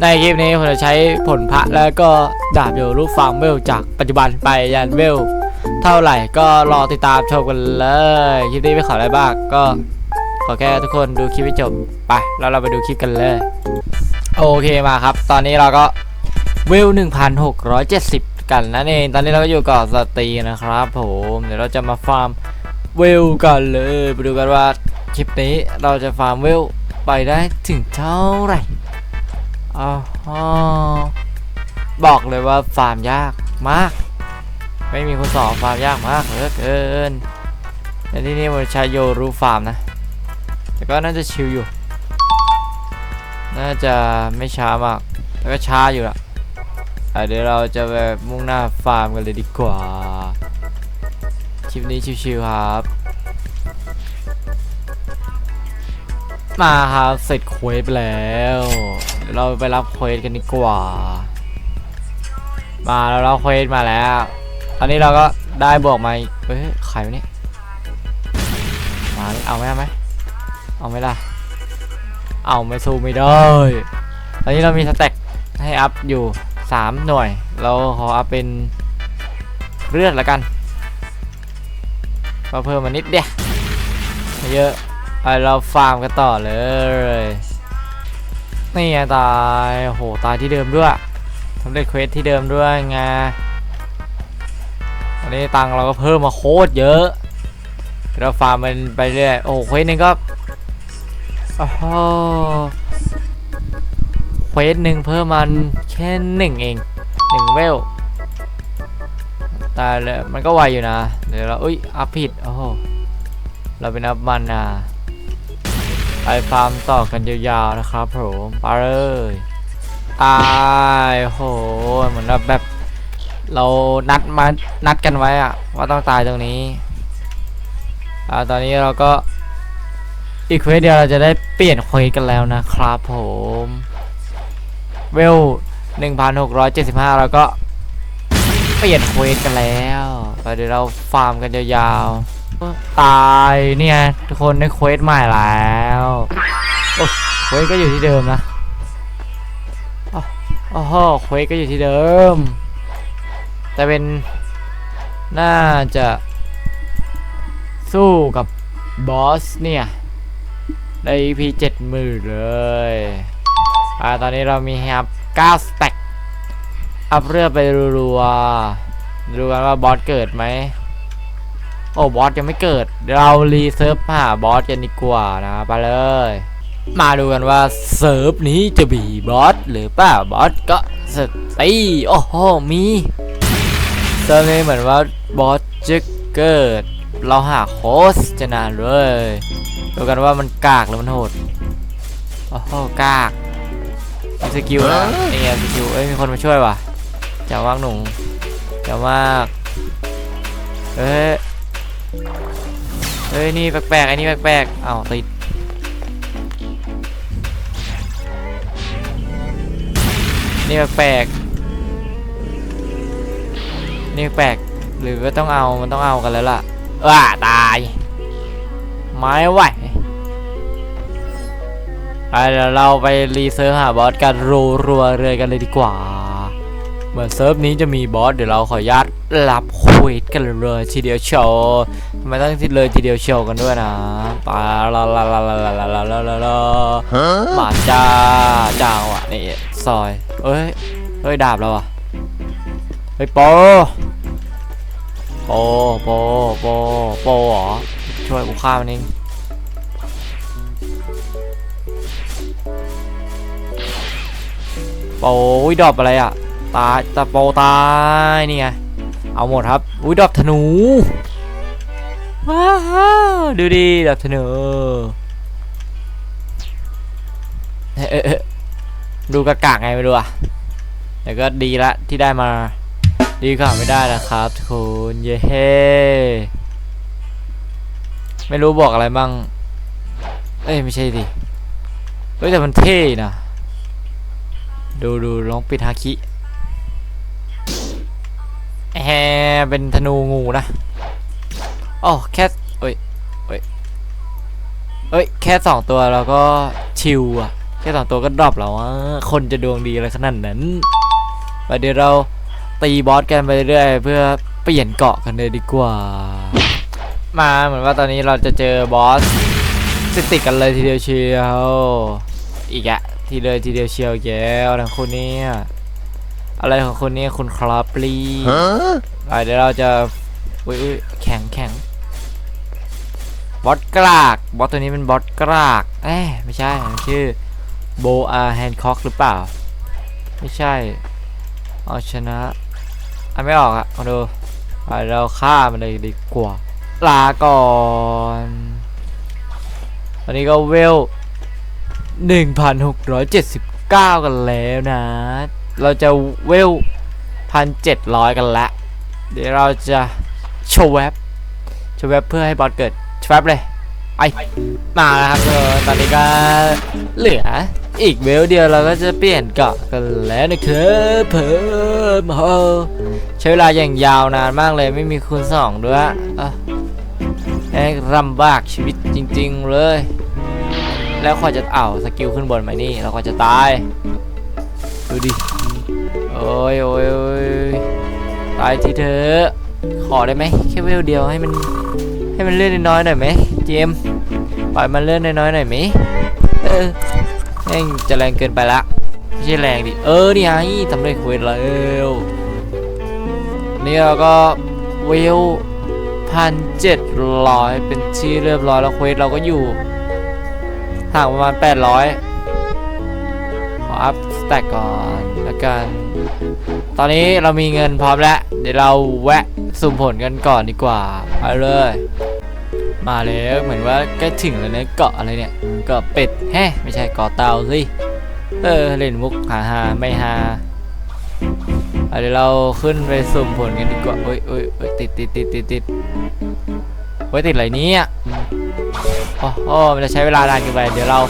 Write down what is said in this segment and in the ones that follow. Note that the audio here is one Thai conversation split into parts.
ในคลิปนี้ผมจะใช้ผลพระแล้วก็ดาบโยรูปฟาร์มเวลจากปัจจุบันไปยันเวลเท่าไหร่ก็รอติดตามชมกันเลยคลิปนี้ไม่ขออะไรบ้างก็ขอแค่ทุกคนดูคลิปให้จบไปแล้วเราไปดูคลิปกันเลย โอเคมาครับ ตอนนี้เราก็เวล1670 กันนั่นเอง ตอนนี้เราก็อยู่เกับสตีนะครับผมเดี๋ยวเราจะมาฟาร์มเวลกันเลยไปดูกันว่าคลิปนี้เราจะฟาร์มเวลไปได้ถึงเท่าไหร่ อ๋อบอกเลยว่าฟาร์มยากมาก ไม่มีคนสอนฟาร์มยากมากเหลือเกินแต่ที่นี่มันใช้โยรูฟาร์มนะ แต่ก็น่าจะชิลอยู่ น่าจะไม่ช้ามากแล้วก็ช้าอยู่ละอะเดี๋ยวเราจะไปมุ่งหน้าฟาร์มกันเลยดีกว่า คลิปนี้ชิวๆครับ มาครับเสร็จควสไปแล้ว เราไปรับเควสกันดีกว่า มาแล้วเราเควสมาแล้ว ตอนนี้เราก็ได้บอกมาเฮ้ยใครวะเนี่ยมาเอาไหมเอาไหมเอาไหมล่ะ เอาไม่สู้ไม่ได้ ตอนนี้เรามีสแต็กให้อัพอยู่ 3 หน่วย เราขออัพเป็นเลือดละกันมาเพิ่มมานิดเดียวเยอะไปเราฟาร์มกันต่อเลย นี่ไงตายโหตายที่เดิมด้วยทำได้เควสที่เดิมด้วยไงวันนี้ตังค์เราก็เพิ่มมาโคตรเยอะเราฟาร์มมันไปเรื่อยโอ้เควสหนึงก็อ้โหเควสหนึ่งเพิ่มมันแค่หนึ่งเองหนึ่งเวลตายเลยมันก็ไวอยู่นะ เดี๋ยวเราอุ้ยอัพผิดโอ้เราเป็นอัพมันนะ ไปฟาร์มต่อกันยาวๆนะครับผมไปเลยตายโอ้โหเหมือนแบบแบบ เรานัดมานัดกันไว้อะว่าต้องตายตรงนี้อ่าตอนนี้เราก็อีกเควสเดียวเราจะได้เปลี่ยนเควสกันแล้วนะครับผมเวล1675เราก็เปลี่ยนเควสกันแล้ว ไปเดี๋ยวเราฟาร์มกันยาวๆ ตายเนี่ยทุกคนได้เควสใหม่แล้วโอ้เควสก็อยู่ที่เดิมนะโอ้โหเควสก็อยู่ที่เดิม แต่เป็นน่าจะสู้กับบอสเนี่ยใน EP 7มือเลยอ่าตอนนี้เรามีครับ9สแต็กอัพเรือไปรัวๆดูกันว่าบอสเกิดไหม โอ้บอสยังไม่เกิด เรารีเซิร์ฟหาบอสกันดีกว่านะไปเลย มาดูกันว่าเซิร์ฟนี้จะมีบอสหรือเปล่าบอสก็สตีโอ้โหมีตอนนี้เหมือนว่าบอสจะเกิด เราหาโค้ชจะนานเลยดูกันว่ามันกากหรือมันโหดโอ้โหกากมีสกิลนะนี่ไงสกิลเอ้ยมีคนมาช่วยว่ะจ๋งมากหนุ่มจ๋งมากเอ้ย เอ้ยนี่แปลกๆไอ้นี่แปลกๆอ้าวติดนี่แปลกๆนี่แปลกหรือก็ต้องเอามันต้องเอากันแล้วล่ะว้าตายไม่ไหวไปเดี๋ยวเราไปรีเซิร์ฟหาบอสกันรัวรัวๆเลยกันเลยดีกว่าเหมือนเซิร์ฟนี้จะมีบอสเดี๋ยวเราขออนุญาต รับควิดกันเลยทีเดียวโชว์ทำไมต้องทีเลยทีเดียวโชว์กันด้วยนะปาลาลาลาลาลาลาลาลาลาลามาจ้าจ้าวอะนี่ซอยเอ้ยเฮ้ยดาบแล้วอะเฮ้ยโปโปโปโปโปเหรอช่วยกูฆ่ามันเองโปอุ้ยดอปอะไรอะตายตาโปตายนี่ไง เอาหมดครับ อุ้ยดอปธนู ว้าวดูดิดอปธนูเอ๊ะเอ๊ะเอ๊ะดูกากไงไม่รู้อะแต่ก็ดีละที่ได้มา ดีกว่าไม่ได้นะครับทุกคนเย้เฮ้ไม่รู้บอกอะไรบ้าง เอ้ยไม่ใช่ดิเฮ้ยแต่มันเท่นะ ดูดูลองปิดฮาคิ แฮเป็นธนูงูนะอ๋อแค่เอ้ยเอ้ยเอ้ย แค่สองตัวเราก็ชิวอะแค่สองตัวก็ดรอปแล้วอะคนจะดวงดีอะไรขนาดนั้นไปเดี๋ยวเราตีบอสกันไปเรื่อยเพื่อเปลี่ยนเกาะกันเลยดีกว่า มาเหมือนว่าตอนนี้เราจะเจอบอสติดติดกันเลยทีเดียวเชียว อีกอะทีเลยทีเดียวเชียวแก้วทั้งคนเนี้ อะไรของคนนี้คุณครับปลีไปเดี๋ยวเราจะอุ้ยอุ๊ยแข็งแข็งบอสกรากบอสตัวนี้เป็นบอสกรากเอ้ยไม่ใช่มันชื่อโบอาแฮนค็อกหรือเปล่า ไม่ใช่ เอาชนะอะไม่ออกอะเอาดูไปเราฆ่ามันเลยดีกว่าลาก่อนตอนนี้ก็เวล 1,679 กันแล้วนะ เราจะเวล1,700กันละ เดี๋ยวเราจะโชว์แวบโชว์แวบเพื่อให้บอสเกิดชว์แวบเลยไปมาแล้วครับตอนนี้ก็เหลืออีกเวลเดียวเราก็จะเปลี่ยนเกาะกันแล้วนะครับเพิ่มโอ้ใช้เวลาอย่างยาวนานมากเลยไม่มีคูณสองด้วยอะแม่งลำบากชีวิตจริง ๆเลย แล้วขอจะเอ้าสกิลขึ้นบนไหมนี่เราก็จะตาย ดูดิ อ้ยโอ้ยโอ้ยตายทีเถอขอได้ไหมแค่เวลเดียวให้มันให้มันเลื่อนน้อยๆหน่อยไหมเจมปล่อยมันเลื่อนน้อยๆหน่อยไหมเออแม่งจะแรงเกินไปละไม่ใช่แรงดิเออนี่ไงทำได้คุยแล้วนี่เราก็เวลพันเจ็ดร้อยเป็นที่เรียบร้อยแล้วเควสเราก็อยู่ห่างประมาณ800ขออัพ แต็กก่อนแล้วกันตอนนี้เรามีเงินพร้อมแล้ว เดี๋ยวเราแวะสุ่มผลกันก่อนดีกว่าไปเลย มาแล้วเหมือนว่าใกล้ถึงแล้วเนี่ยเกาะอะไรเนี่ยเกาะเป็ดแฮะไม่ใช่เกาะเต่าสิเออเล่นมุกหาฮาไม่ฮาอะเดี๋ยวเราขึ้นไปสุ่มผลกันดีกว่าโอ้ยโอ้ยโอ้ยติดติดติดติดติดไว้ยติดอะไรเนี่ยโอ้โหมันจะใช้เวลานานเกินไป เดี๋ยวเรา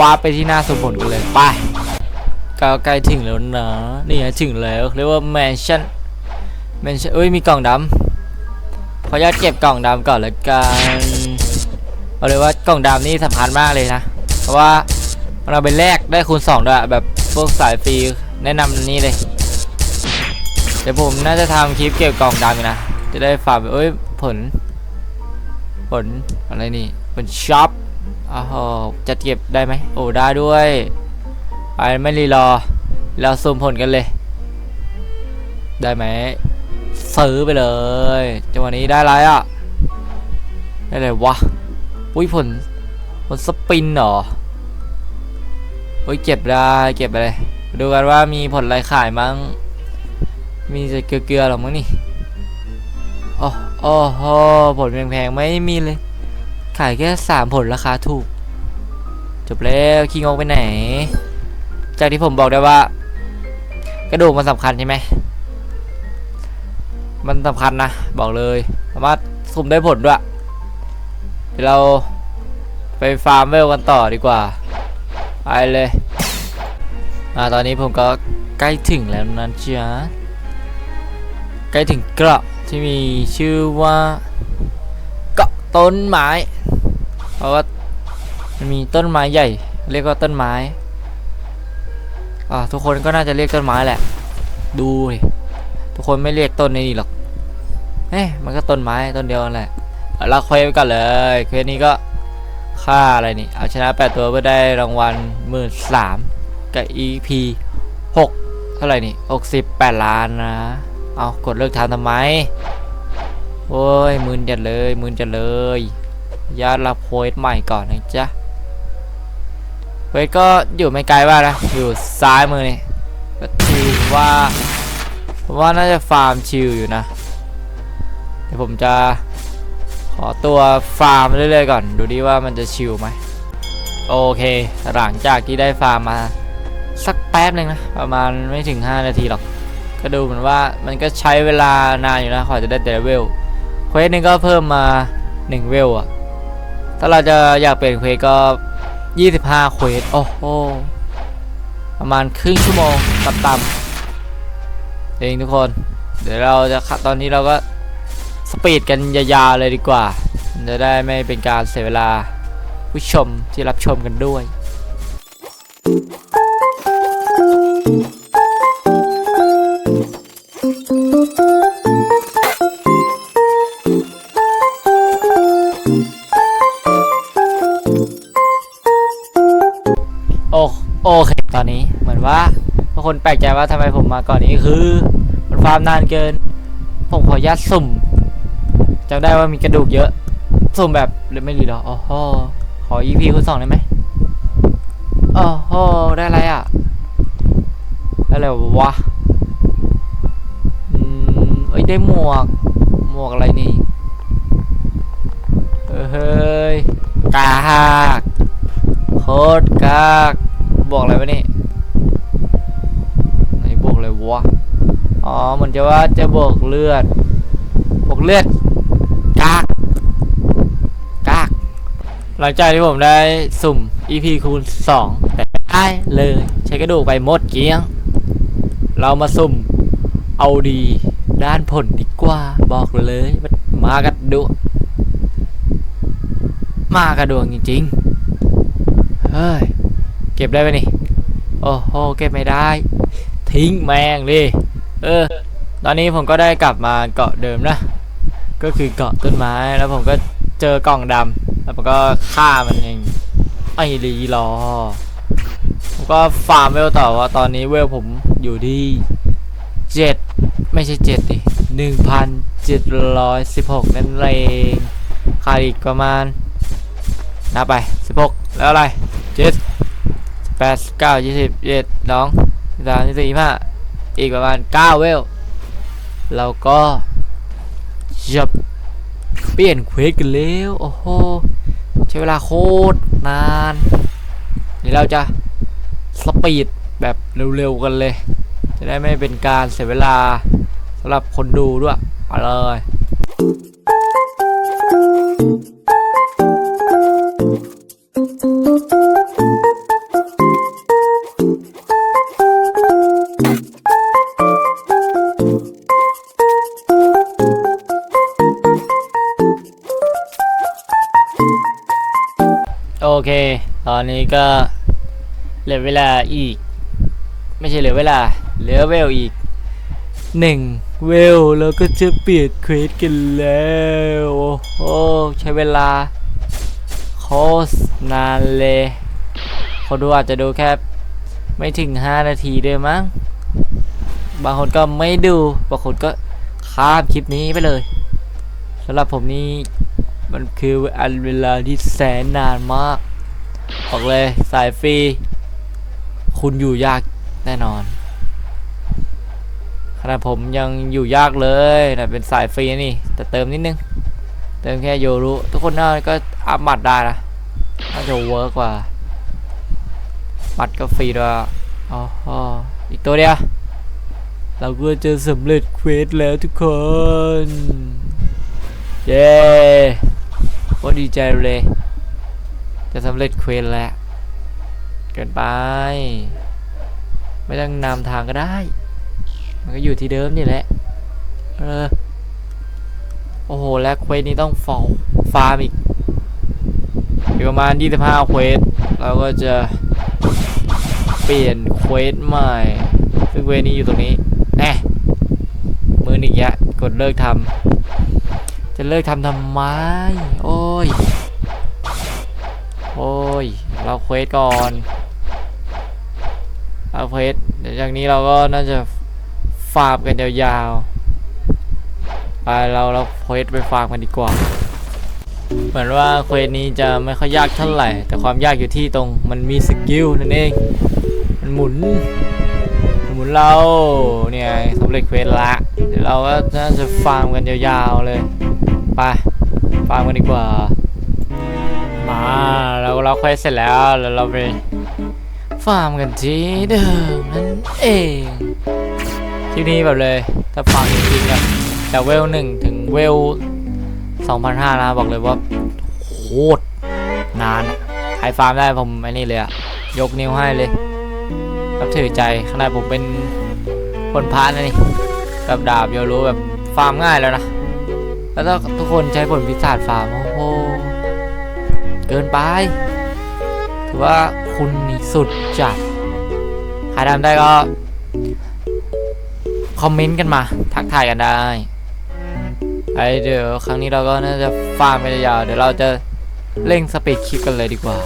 วาร์ปไปที่หน้าสุ่มผลกันเลย ไป ก็ใกล้ถึงแล้วนะนี่ไงถึงแล้วเรียกว่าแมนชั่นแมนชั่นเอ้ยมีกล่องดำขออนุญาตเก็บกล่องดำก่อนละกันเอาเลยว่ากล่องดำนี่สำคัญมากเลยนะ เพราะว่าเราไปแลกได้คูณสองด้วยแบบพวกสายฟรีแนะนำนี่เลยเดี๋ยวผมน่าจะทำคลิปเกี่ยวกับกล่องดำนะจะได้ฝากเอ้ยผล ผลอะไรนี่ผลช็อปอ้าวจะเก็บได้ไหมโอ้ได้ด้วย ไปไม่รีรอเราซูมผลกันเลย ได้ไหมซื้อไปเลยจังหวะนี้ได้ไรอะ ได้เลยวะอุ้ยผลผลสปินเหรออุ้ยเก็บได้เก็บไปเลย ดูกันว่ามีผลอะไรขายมั้ง มีแต่เกลือๆหรอมั้งนี่โอ้โอ้โหผลแพงๆไม่มีเลย ขายแค่สามผลราคาถูก จบแล้วขี้งกไปไหน จากที่ผมบอกได้ว่า กระดูกมันสำคัญใช่ไหม มันสำคัญนะบอกเลยสามารถสุ่มได้ผลด้วยเดี๋ยวเราไปฟาร์มเวลกันต่อดีกว่าไปเลยอ่าตอนนี้ผมก็ใกล้ถึงแล้วนะจ๊ะใกล้ถึงเกาะที่มีชื่อว่าเกาะต้นไม้ เพราะว่ามันมีต้นไม้ใหญ่ เรียกว่าต้นไม้ อ่าทุกคนก็น่าจะเรียกต้นไม้แหละ ดูดิทุกคนไม่เรียกต้นนี้หรอกเอ๊ะมันก็ต้นไม้ต้นเดียวแหละเอาเควสไปก่อนเลยเควสนี้ก็ค่าอะไรนี่เอาชนะ 8 ตัวเพื่อได้รางวัลหมื่นสามกับ EP 6 เท่าไหร่นี่68 ล้านนะ เอากดเลิกทำทำไม โอ้ยมืนจัดเลยมืนจัดเลยญาติรับโพสใหม่ก่อนนะจ๊ะ เวทก็อยู่ไม่ไกลมานะอยู่ซ้ายมือนี่ก็ถือว่าผมว่าน่าจะฟาร์มชิลอยู่นะเดี๋ยวผมจะขอตัวฟาร์มเรื่อยๆก่อน ดูดิว่ามันจะชิลไหมโอเค หลังจากที่ได้ฟาร์มมาสักแป๊บหนึ่งนะประมาณไม่ถึง 5 นาทีหรอก ก็ดูเหมือนว่ามันก็ใช้เวลานานอยู่นะกว่าจะได้แต่เวลเควสนึงก็เพิ่มมา 1 เวลอะถ้าเราจะอยากเปลี่ยนเควสก็ 25เควส โอ้โห ประมาณครึ่งชั่วโมงต่ำๆเองทุกคน เดี๋ยวเราจะตอนนี้เราก็สปีดกันยาวๆเลยดีกว่า จะได้ไม่เป็นการเสียเวลาผู้ชมที่รับชมกันด้วย ปลกใจว่าทำไมผมมาก่อนนี้คือมันฟาร์มนานเกิน ผมขออนุญาตสุ่มจำได้ว่ามีกระดูกเยอะ สุ่มแบบหรือไม่ดีหรออ๋อขอ EP คุณสองได้ไหมอ๋อโหได้อะไรอะได้อะไรวะอืมเอ้ยได้หมวก หมวกอะไรนี่เฮ้ยกากโคตรกากบอกอะไรวะนี่ วะอ๋อเหมือนจะว่าจะบวกเลือดบวกเลือดกากกากหลังจากที่ผมได้สุ่ม EP คูณ2แต่ได้เลยใช้กระดูกไปหมดเกี้ยง เรามาสุ่มเอาดีด้านผลดีกว่าบอกเลยมากัดดวงมากระดวงจริงๆ เฮ้ย เก็บได้ไหมนี่ โอ้โห เก็บไม่ได้ ทิ้งแมงดิเออ ตอนนี้ผมก็ได้กลับมาเกาะเดิมนะ ก็คือเกาะต้นไม้แล้วผมก็เจอกล่องดำแล้วผมก็ฆ่ามันเองไอ้ลีรอผมก็ฟาร์มเวลต่อว่าตอนนี้เวลผมอยู่ที่เจ็ดไม่ใช่เจ็ดดิหนึ่งพันเจ็ดร้อยสิบหกนั่นเองขาดอีกประมาณนับไปสิบหกแล้วอะไรเจ็ดแปดเก้ายี่สิบเจ็ดสอง สามสี่ห้าอีกประมาณเก้าเวลเราก็จะเปลี่ยนเควสกันแล้วโอ้โหใช้เวลาโคตรนานนี่เราจะสปีดแบบเร็วๆกันเลย จะได้ไม่เป็นการเสียเวลาสำหรับคนดูด้วย เอาเลย เค ตอนนี้ก็เหลือเวลาอีก ไม่ใช่เหลือเวลา เหลือเวลอีกหนึ่งเวลแล้วก็จะเปลี่ยนเควสกันแล้วโอ้ใช้เวลาโคตรนานเลยคนดูอาจจะดูแค่ไม่ถึง 5 นาทีด้วยมั้ง บางคนก็ไม่ดู บางคนก็ข้ามคลิปนี้ไปเลยสำหรับผมนี่มันคืออันเวลาที่แสนนานมาก บอกเลยสายฟรี คุณอยู่ยากแน่นอนขณะผมยังอยู่ยากเลยนะเป็นสายฟรีนี่ แต่เติมนิดนึง เติมแค่โยรุทุกคนน่าก็อัพหมัดได้นะน่าจะเวิร์กกว่าหมัดก็ฟรีด้วยอ๋ออีกตัวเดียวเราก็จะสำเร็จเควสแล้วทุกคน เย้โคตรดีใจเลย จะสำเร็จเควสแล้ว เกินไป ไม่ต้องนำทางก็ได้ มันก็อยู่ที่เดิมนี่แหละ เออ โอ้โห แล้วเควสนี้ต้องฟอลฟาร์มอีกอีกประมาณ 25 เควส เราก็จะเปลี่ยนเควสใหม่ ซึ่งเควสนี้อยู่ตรงนี้ แน่มือหนึ่งยะ กดเลิกทำ จะเลิกทำทำไม โอ้ย โอ้ย เราเควสก่อนเราเควสเดี๋ยวจากนี้เราก็น่าจะฟาร์มกันยาวๆ ไปเราเราเควสไปฟาร์มกันดีกว่า เหมือนว่าเควสนี้จะไม่ค่อยยากเท่าไหร่ แต่ความยากอยู่ที่ตรงมันมีสกิลนั่นเอง มันหมุน หมุนเราเนี่ยสำเร็จเควสละ เดี๋ยวเราก็น่าจะฟาร์มกันยาวๆเลย ไปฟาร์มกันดีกว่ามา เราเควสเสร็จแล้วแล้วเราไปฟาร์มกันที่เดิมนั่นเองคลิปนี้แบบเลยถ้าฟาร์มจริงๆอะจากเวลหนึ่งถึงเวล2,500นะบอกเลยว่าโคตรนานใครฟาร์มได้ผมไอ้นี่เลยอะยกนิ้วให้เลยรับถือใจขนาดผมเป็นคนพานะนี่กับดาบโยรู้แบบฟาร์มง่ายแล้วนะแล้วถ้าทุกคนใช้ผลพิศาจฟาร์มโอ้โหเกินไป ถือว่าคุณนี่สุดจัดใครทำได้ก็ คอมเมนต์กันมา ทักทายกันได้ไอเดี๋ยวครั้งนี้เราก็น่าจะฟาร์มไปยาวเดี๋ยวเราจะเร่งสปีดคลิปกันเลยดีกว่า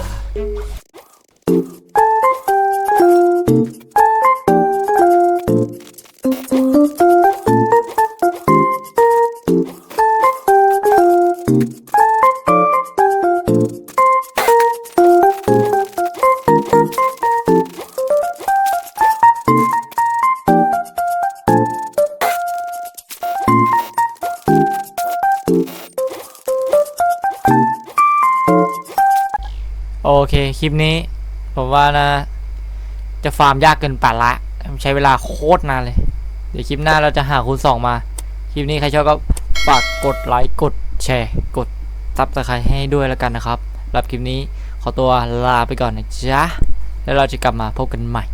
เค คลิปนี้ ผมว่านะ จะฟาร์มยากเกินไปละ ใช้เวลาโคตรนานเลย เดี๋ยวคลิปหน้าเราจะหาคูณสองมา คลิปนี้ใครชอบก็ฝากกดไลค์กดแชร์ กดซับสไครต์ให้ด้วยแล้วกันนะครับรับคลิปนี้ขอตัวลาไปก่อนนะจ๊ะ แล้วเราจะกลับมาพบกันใหม่